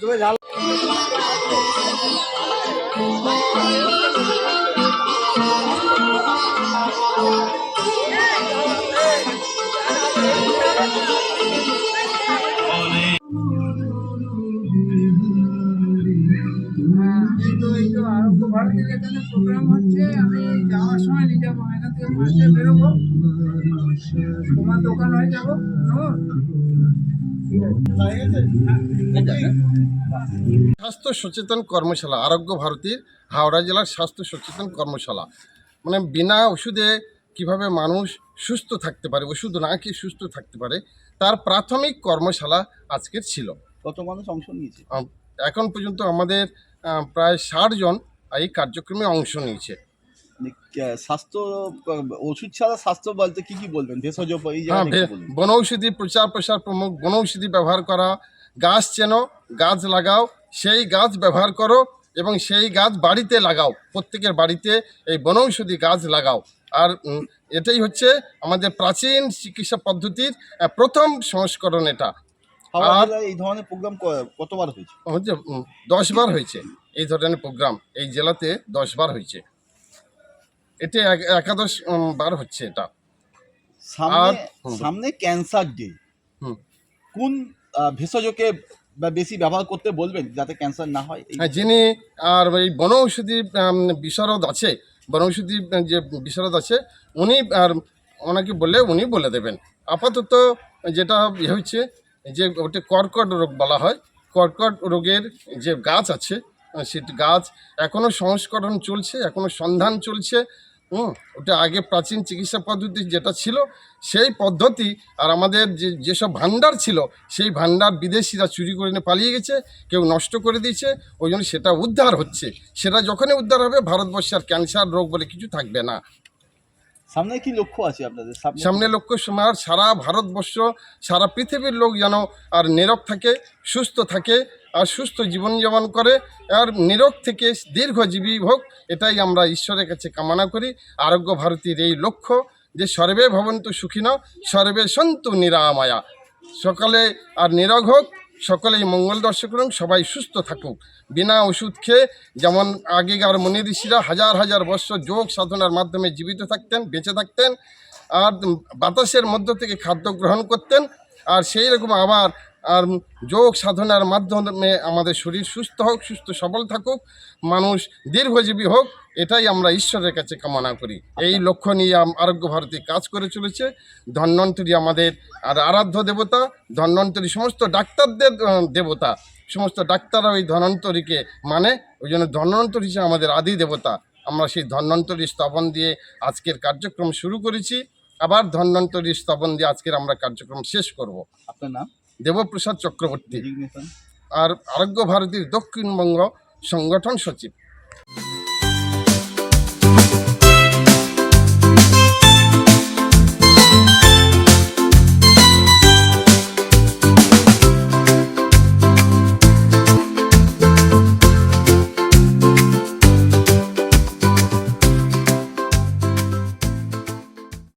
হ্যাঁ, আরোগ্য ভারতীর এখানে প্রোগ্রাম হচ্ছে আমি যাওয়ার সময় নিজে এখান থেকে বেরোবো। তোমার দোকান হয়ে যাব। স্বাস্থ্য সচেতন কর্মশালা আরোগ্য ভারতীর হাওড়া জেলার স্বাস্থ্য সচেতন কর্মশালা। মানে বিনা ওষুধে কীভাবে মানুষ সুস্থ থাকতে পারে ওষুধ না খেয়ে সুস্থ থাকতে পারে তার প্রাথমিক কর্মশালা আজকের ছিল। কত মানুষ অংশ নিয়েছে এখন পর্যন্ত আমাদের প্রায় ষাট জন এই কার্যক্রমে অংশ নিয়েছে। মানে, স্বাস্থ্য ওষুধ ছাড়া স্বাস্থ্য বলতে কি কি বলবেন? ভেষজ হ্যাঁ বলুন। বনৌষধি প্রচার প্রসার প্রমুখ বনৌষধি ব্যবহার করা গাছ চেনো গাছ লাগাও সেই গাছ ব্যবহার করো এবং সেই গাছ বাড়িতে লাগাও প্রত্যেকের বাড়িতে এই বনৌষধি গাছ লাগাও। আর এটাই হচ্ছে আমাদের প্রাচীন চিকিৎসা পদ্ধতির প্রথম সংস্করণ এটা। আর- এই ধরনের প্রোগ্রাম কতবার হয়েছে? হচ্ছে দশবার হয়েছে এই ধরনের প্রোগ্রাম এই জেলাতে দশবার হয়েছে। এতে এক- একাদশ বার হচ্ছে এটা। সামনে আর- সামনে ক্যান্সার ডে। কোন ভেষজকে বেশি ব্যবহার করতে বলবেন যাতে ক্যান্সার না হয়? হ্যাঁ, যিনি আর এই বনৌষধি বিশারদ আছে বনৌষধি যে বিশারদ আছে উনি আর ওনাকে বললে উনি বলে দেবেন। আপাতত যেটা ইয়ে হচ্ছে যে ওটা কর্কট রোগ বলা হয়, কর্কট রোগের যে গাছ আছে সেটি গাছ এখনও সংস্করণ চলছে এখনও সন্ধান চলছে, হুম, ওটা আগে প্রাচীন চিকিৎসা পদ্ধতি যেটা ছিল, সেই পদ্ধতি আর আমাদের যে, যেসব ভাণ্ডার ছিল, সেই ভাণ্ডার বিদেশিরা চুরি করে নিয়ে পালিয়ে গেছে, কেউ নষ্ট করে দিয়েছে, ওই জন্য সেটা উদ্ধার হচ্ছে। সেটা যখনই উদ্ধার হবে, ভারতবর্ষে আর ক্যান্সার রোগ বলে কিছু থাকবে না। সামনে কি লক্ষ্য আছে আপনাদের? সামনে লক্ষ্য সময় সারা ভারতবর্ষ, সারা পৃথিবীর লোক যেন আর নীরব থাকে, সুস্থ থাকে আর সুস্থ জীবনযাপন করে, আর নীরব থেকে দীর্ঘজীবী হোক, এটাই আমরা ঈশ্বরের কাছে কামনা করি। আরোগ্য ভারতীর এই লক্ষ্য যে সর্বে ভবন্তু সুখিন, সর্বে সন্তু নিরাময়া। সকালে আর নিরোগ হোক সকলেই মঙ্গল দর্শক করুন, সবাই সুস্থ থাকুক। বিনা ওষুধ খেয়ে যেমন আগেকার মুনি ঋষিরা হাজার হাজার বছর যোগ সাধনার মাধ্যমে জীবিত থাকতেন, বেঁচে থাকতেন, আর বাতাসের মধ্য থেকে খাদ্য গ্রহণ করতেন, আর সেই রকম আবার আর যোগ সাধনার মাধ্যমে আমাদের শরীর সুস্থ হোক, সুস্থ সবল থাকুক, মানুষ দীর্ঘজীবী হোক, এটাই আমরা ঈশ্বরের কাছে কামনা করি। এই লক্ষ্য নিয়ে আরোগ্য ভারতী কাজ করে চলেছে। ধন্বন্তরী আমাদের আর আরাধ্য দেবতা, ধন্বন্তরী সমস্ত ডাক্তারদের দেবতা। সমস্ত ডাক্তাররা ওই ধন্বন্তরীকে মানে ওই জন্য ধন্বন্তরী হিসেবে আমাদের আদি দেবতা। আমরা সেই ধন্বন্তরী স্থাপন দিয়ে আজকের কার্যক্রম শুরু করেছি। আবার ধন্বন্তরী স্থাপন দিয়ে আজকের আমরা কার্যক্রম শেষ করব। আপনার নাম? দেবপ্রসাদ চক্রবর্তী আর আরোগ্য ভারতীর দক্ষিণবঙ্গ সংগঠন সচিব।